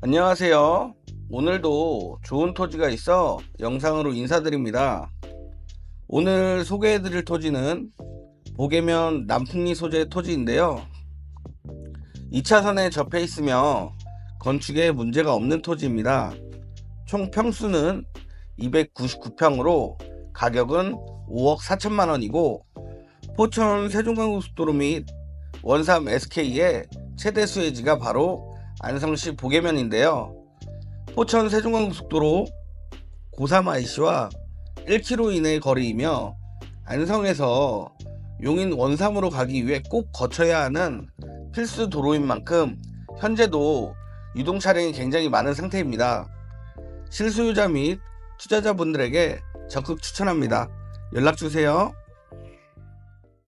안녕하세요. 오늘도 좋은 토지가 있어 영상으로 인사드립니다. 오늘 소개해드릴 토지는 보계면 남풍리 소재 토지인데요. 2차선에 접해 있으며 건축에 문제가 없는 토지입니다. 총 평수는 299평으로 가격은 5억 4천만 원이고 포천 세종간고속도로 및 원삼 SK의 최대 수혜지가 바로 안성시 보계면인데요. 포천 세종간고속도로 고삼 IC와 1km 이내의 거리이며 안성에서 용인 원삼으로 가기 위해 꼭 거쳐야 하는 필수 도로인 만큼 현재도 유동 차량이 굉장히 많은 상태입니다. 실소유자 및 투자자분들에게 적극 추천합니다. 연락 주세요.